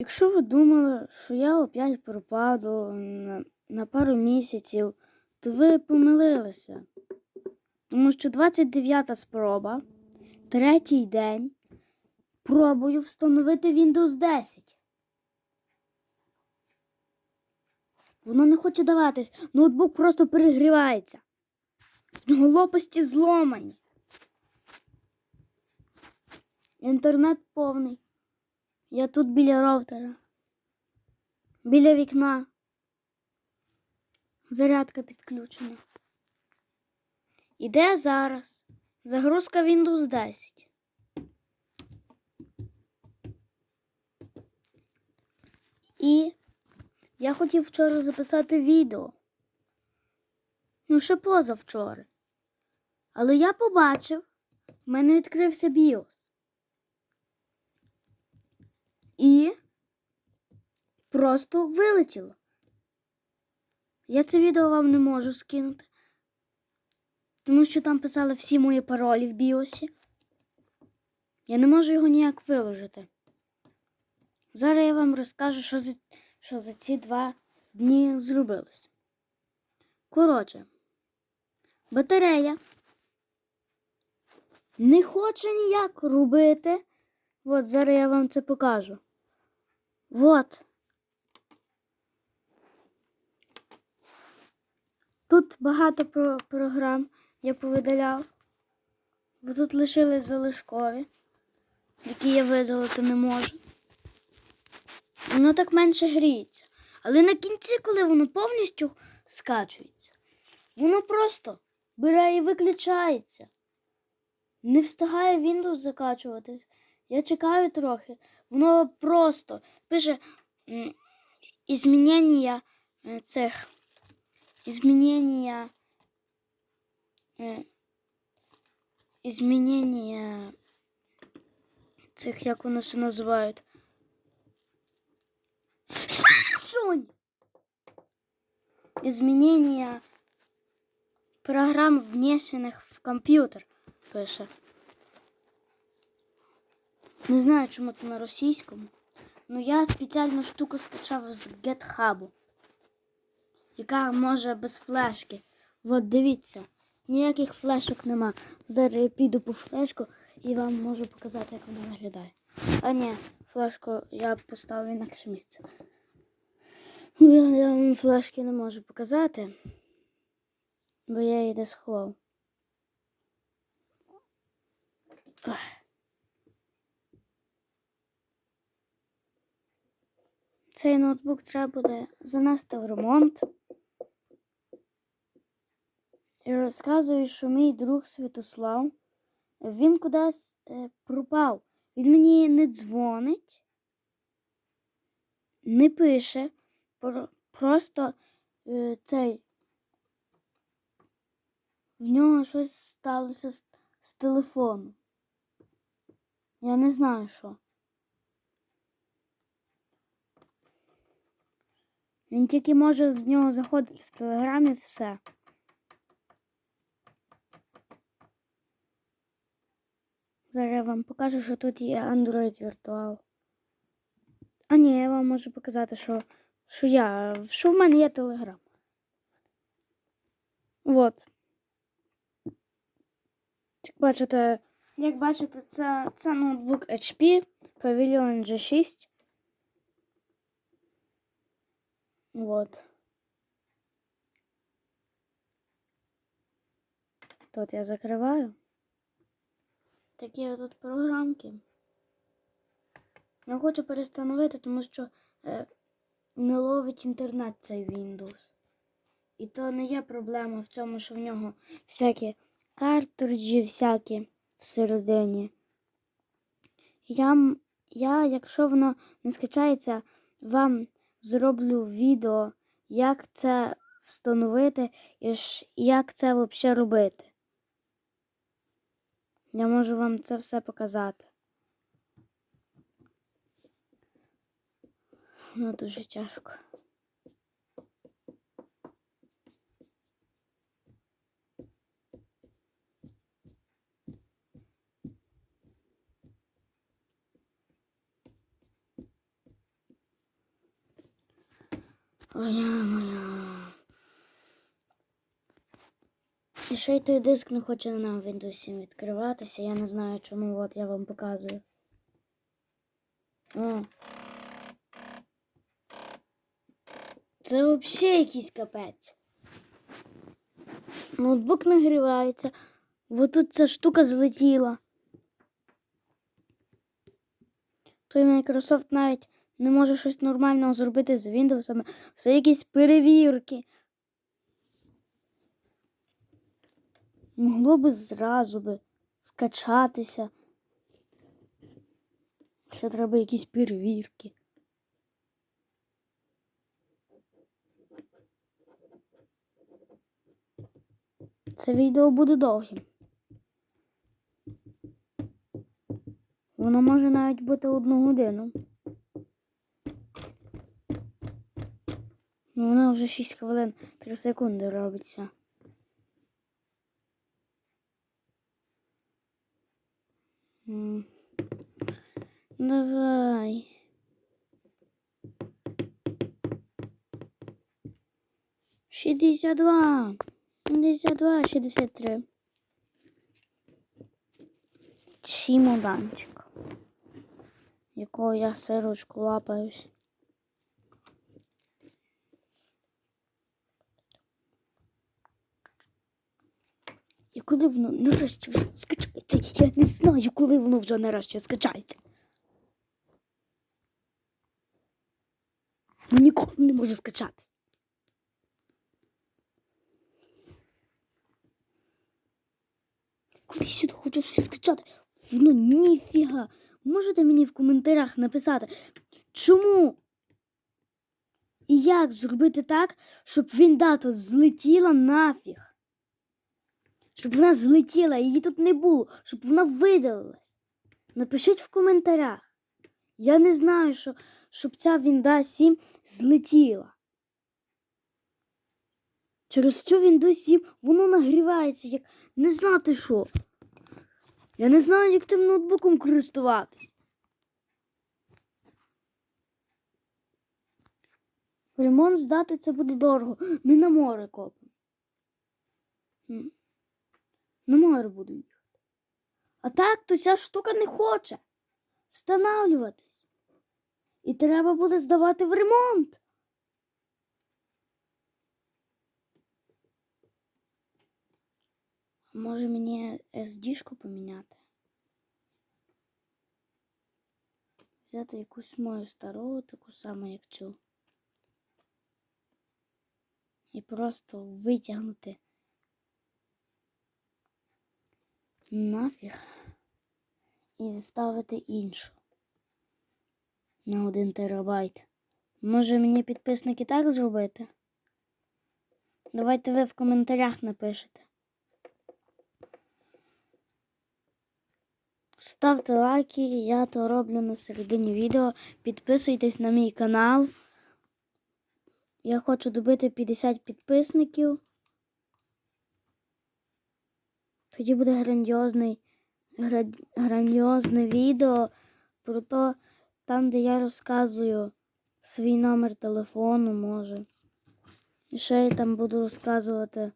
Якщо ви думали, що я опять пропаду на, на пару місяців, то ви помилилися. Тому що 29-та спроба, третій день, пробую встановити Windows 10. Воно не хоче даватись. Ноутбук просто перегрівається. Лопасті зломані. Інтернет повний. Я тут біля роутера. Біля вікна. Зарядка підключена. Іде зараз. Загрузка Windows 10. І я хотів вчора записати відео. Ну, ще позавчора. Але я побачив, в мене відкрився BIOS. І просто вилетіло. Я це відео вам не можу скинути. Тому що там писали всі мої паролі в біосі. Я не можу його ніяк виложити. Зараз я вам розкажу, що за, що за ці два дні зробилось. Коротше, батарея не хоче ніяк робити. От зараз я вам це покажу. Вот. Тут багато про програм я повидаляв. Бо тут лишились залишкові, які я видалити не можу. Воно так менше гріється. Але на кінці, коли воно повністю скачується, воно просто бере і виключається. Не встигає Windows закачуватись. Я чекаю трохи. Воно просто пише м, ізмінення е, цих изменения е, изменения цих, як вони ще називають. Сашунь! Изменения программ, внесенных в комп'ютер, пише. Не знаю, чому це на російському. Ну я спеціальну штуку скачав з GitHub, яка може без флешки. От дивіться, ніяких флешок нема. Зараз я піду по флешку і вам можу показати, як вона виглядає. А ні, флешку я поставив інакше місце. Ну, Я, вам флешки не можу показати, бо я її десь сховав. Цей ноутбук треба буде занести в ремонт. І розказую, що мій друг Святослав, він кудись е, пропав. Він мені не дзвонить, не пише, просто е, цей. В нього щось сталося з, з телефону. Я не знаю що. Він тільки може в нього заходити в телеграмі все. Зараз я вам покажу, що тут є Android Virtual. А ні, я вам можу показати, що, що я. Що в мене є Telegram. От. Як бачите, як бачите, це, це ноутбук HP Pavilion G6. Вот. Тут я закриваю. Такі тут програмки. Я хочу перестановити, тому що е, не ловить інтернет цей Windows. І то не є проблема в цьому, що в нього всякі картриджі всякі всередині. Я, я, якщо воно не скачається, вам зроблю відео, як це встановити і як це взагалі робити. Я можу вам це все показати. Ну, дуже тяжко. Ой, моя. І ще й той диск не хоче на Windows 7 відкриватися. Я не знаю чому, от я вам показую. О. Це взагалі якийсь капець. Ноутбук нагрівається. Вот тут ця штука злетіла. Той Microsoft навіть не може щось нормального зробити з Windows. Все якісь перевірки. Могло би зразу би скачатися. Ще треба якісь перевірки. Це відео буде довгим. Воно може навіть бути одну годину. Ну, воно вже 6 хвилин 3 секунди робиться. 62, 72, 63. Чімоданчик, якого я сирочку лапаюсь. І коли воно нарешті вже скачається, я не знаю, коли воно вже нарешті скачається. Воно ніколи не може скачатись. Коли сюди хочу щось скачати, воно ніфіга. Можете мені в коментарях написати, чому і як зробити так, щоб він дата злетіла нафіг? Щоб вона злетіла, її тут не було, щоб вона видалилась. Напишіть в коментарях. Я не знаю, що, щоб ця Windows 7 злетіла. Через цю Windows 7 воно нагрівається, як не знати що. Я не знаю, як тим ноутбуком користуватись. Ремонт здати це буде дорого. Ми на море копимо. На море буду їхати. А так то ця штука не хоче встановлюватись. І треба буде здавати в ремонт. Може мені SD-шку поміняти? Взяти якусь мою стару, таку саму, як цю. І просто витягнути нафіг і вставити іншу на один терабайт. Може мені підписники так зробити? Давайте ви в коментарях напишете. Ставте лайки, я то роблю на середині відео. Підписуйтесь на мій канал. Я хочу добити 50 підписників. Тоді буде грандіозний, грандіозне відео про то, там, де я розказую свій номер телефону, може. І ще я там буду розказувати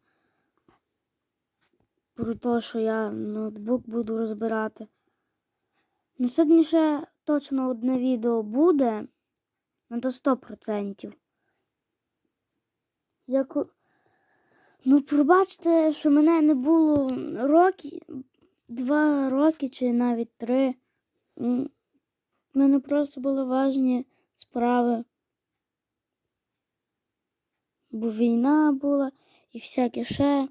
про те, що я ноутбук буду розбирати. Ну, сьогодні ще точно одне відео буде на до 100%. Як... Ну, пробачте, що мене не було роки, два роки чи навіть три. У мене просто були важні справи. Бо війна була і всяке ще.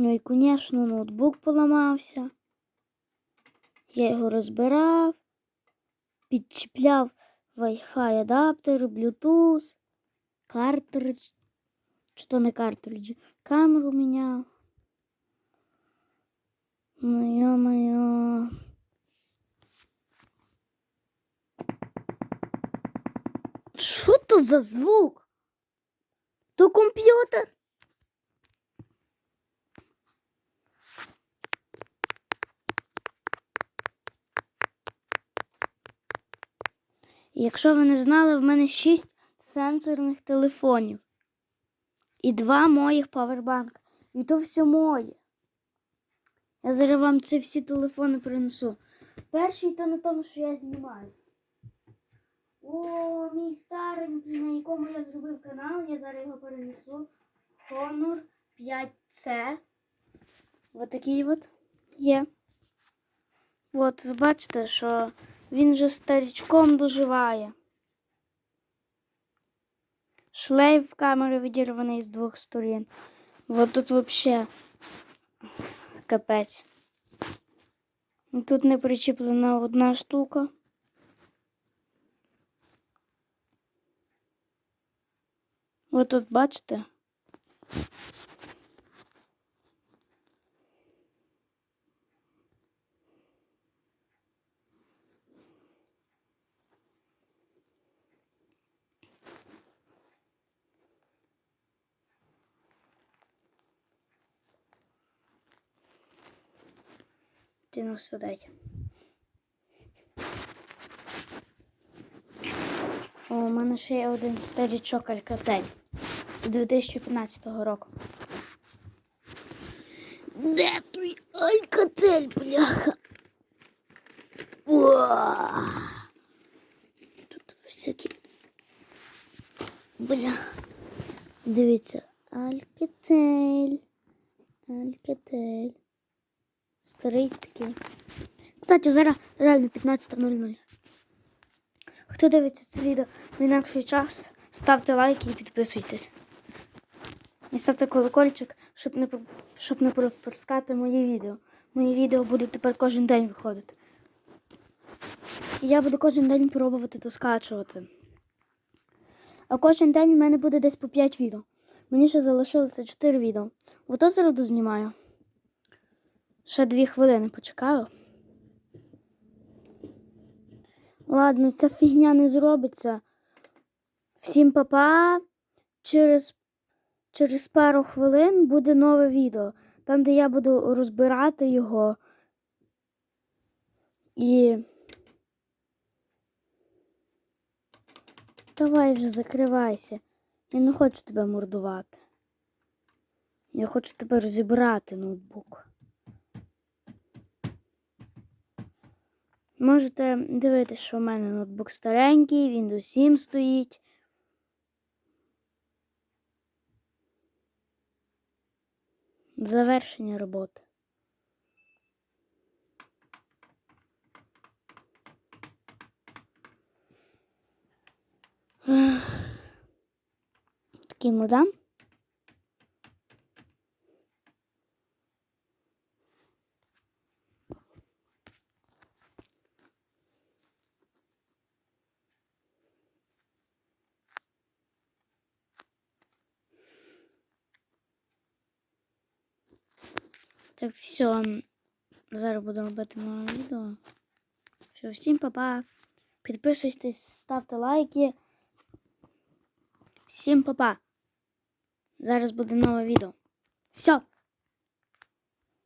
Ну і, звісно, ноутбук поламався. Я його розбирав, підчіпляв Wi-Fi адаптер, Bluetooth, картридж. Чи то не картридж, камеру міняв. Ну, ё-моё. Що то за звук? То комп'ютер? І якщо ви не знали, в мене 6 сенсорних телефонів. І два моїх павербанка. І то все моє. Я зараз вам ці всі телефони принесу. Перший то на тому, що я знімаю. О, мій старенький, на якому я зробив канал, я зараз його перенесу. Honor 5C. Ось такий от є. От, ви бачите, що він вже старічком доживає. Шлейф камери відірваний з двох сторін. Вот тут вообще капець. Тут не причіплена одна штука. Ви тут бачите? Тяну сюди. О, у мене ще є один старічок Алькатель з 2015 року. Де твій Алькатель, бляха? Тут всякі. Бля. Дивіться. Алькатель. Алькатель. Старий такий. Кстати, зараз реально 15.00. Хто дивиться це відео в інакший час, ставте лайки і підписуйтесь. І ставте колокольчик, щоб не, щоб не пропускати мої відео. Мої відео будуть тепер кожен день виходити. І я буду кожен день пробувати то скачувати. А кожен день в мене буде десь по 5 відео. Мені ще залишилося 4 відео. Ото зараз дознімаю. Ще 2 хвилини почекаю. Ладно, ця фігня не зробиться. Всім папа. Через, через пару хвилин буде нове відео, там, де я буду розбирати його. І. Давай вже закривайся. Я не хочу тебе мордувати. Я хочу тебе розібрати ноутбук. Можете дивитися, що в мене ноутбук старенький, Windows 7 стоїть. Завершення роботи. Такий модем. Так, все. Зараз буду робити моє відео. Все, всім па-па. Підписуйтесь, ставте лайки. Всім па-па. Зараз буде нове відео. Все.